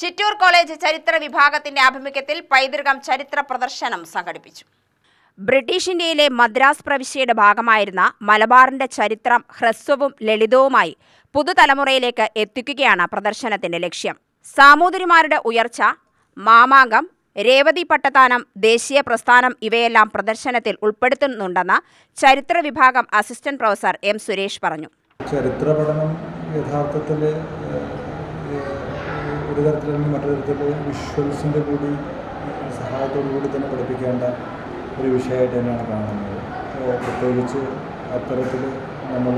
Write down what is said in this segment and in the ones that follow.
Chittur college ചരിത്ര വിഭാഗത്തിന്റെ ആഭിമുഖ്യത്തിൽ പൈതൃകം ചരിത്ര പ്രദർശനം സംഘടിപ്പിച്ചു. ബ്രിട്ടീഷ് ഇന്ത്യയിലെ മദ്രാസ് പ്രവിശ്യയുടെ ഭാഗമായിരുന്ന മലബാറിന്റെ ചരിത്രം ഹ്രസ്വവും ലളിതവുമായി പുതുതലമുറയിലേക്ക് എത്തിക്കുകയാണ് പ്രദർശനത്തിന്റെ ലക്ഷ്യം. സാമൂതിരിമാരുടെ ഉയർച്ച മാമാങ്കം രേവതി പട്ടത്താനം ദേശീയ പ്രസ്ഥാനം ഇവയെല്ലാം പ്രദർശനത്തിൽ ഉൾപ്പെടുത്തുന്നുണ്ടെന്ന് ചരിത്ര വിഭാഗം അസിസ്റ്റന്റ് പ്രൊഫസർ എം സുരേഷ് പറഞ്ഞു. ചരിത്ര പഠനം യഥാർത്ഥത്തിൽ ഒരു തരത്തിലല്ലെങ്കിൽ മറ്റൊരു തരത്തിൽ വിഷ്വൽസിന്റെ കൂടി സഹായത്തോടു കൂടി തന്നെ പഠിപ്പിക്കേണ്ട ഒരു വിഷയമായിട്ട് തന്നെയാണ് കാണുന്നത്. പ്രത്യേകിച്ച് അത്തരത്തിൽ നമ്മൾ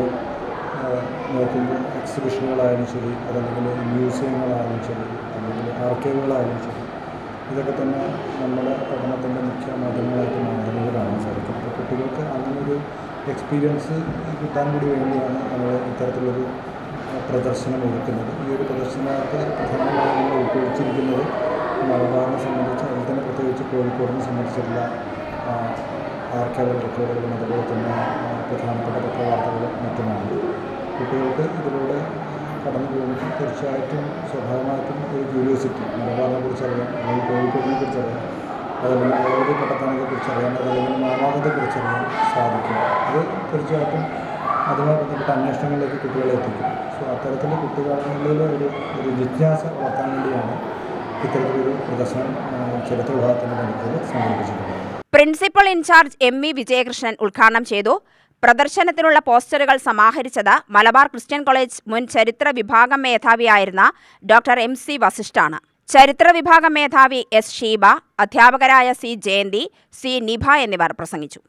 നോക്കുമ്പോൾ എക്സിബിഷനുകളായാലും ശരി അതല്ലെങ്കിൽ മ്യൂസിയങ്ങളായാലും ശരി അല്ലെങ്കിൽ ആർക്കൈവുകളായാലും ശരി ഇതൊക്കെ തന്നെ നമ്മുടെ പഠനത്തിന്റെ മുഖ്യ മാധ്യമങ്ങളായിട്ട് മാറുന്നത് കാണാൻ സാധിക്കും. അപ്പോൾ കുട്ടികൾക്ക് അങ്ങനൊരു എക്സ്പീരിയൻസ് കിട്ടാൻ കൂടി വേണ്ടിയാണ് നമ്മൾ ഇത്തരത്തിലൊരു പ്രദർശനം ഒരുക്കുന്നത്. ഈ ഒരു പ്രദർശനത്തെ പ്രധാനമായും ഉൾക്കൊള്ളിച്ചിരിക്കുന്നത് മലബാറിനെ സംബന്ധിച്ച് അതിൽ തന്നെ പ്രത്യേകിച്ച് കോഴിക്കോടിനെ സംബന്ധിച്ചിട്ടുള്ള ആർക്കൈവൽ റെക്കോർഡുകളും അതുപോലെ തന്നെ പ്രധാനപ്പെട്ട പത്രവാർത്തകളും മറ്റുമാണ്. കുട്ടികൾക്ക് ഇതിലൂടെ കടന്നു പോകുമ്പോൾ തീർച്ചയായിട്ടും സ്വാഭാവികമായിട്ടും ഒരു ക്യൂരിയോസിറ്റി മലബാറിനെ കുറിച്ചറിയാം അല്ലെങ്കിൽ കോഴിക്കോടിനെ കുറിച്ചറിയാം അതല്ലെങ്കിൽ അളവതി പട്ടത്താനത്തെ കുറിച്ചറിയാം അതല്ലെങ്കിൽ മാമാകത്തെ കുറിച്ചറിയാൻ സാധിക്കും. അത് തീർച്ചയായിട്ടും അതുമായി ബന്ധപ്പെട്ട അന്വേഷണങ്ങളിലേക്ക് കുട്ടികളെ എത്തിക്കും. സോ അത്തരത്തിൽ കുട്ടികളിൽ ഒരു ഒരു ജിജ്ഞാസ വളർത്താൻ വേണ്ടിയാണ് ഇത്തരത്തിലൊരു പ്രദർശനം ചരിത്ര വിഭാഗത്തിന്റെ തലത്തിൽ സംഘടിപ്പിച്ചിട്ടുള്ളത്. Principal incharge M V Vijayakrishnan ഉദ്ഘാടനം ചെയ്തു. പ്രദർശനത്തിനുള്ള പോസ്റ്ററുകൾ സമാഹരിച്ചത് മലബാർ ക്രിസ്ത്യൻ കോളേജ് മുൻ ചരിത്ര വിഭാഗം മേധാവിയായിരുന്ന ഡോക്ടർ എം സി വസിഷ്ഠാണ്. ചരിത്ര വിഭാഗം മേധാവി എസ് ഷീബ അധ്യാപകരായ സി ജയന്തി സി നിഭ എന്നിവർ പ്രസംഗിച്ചു.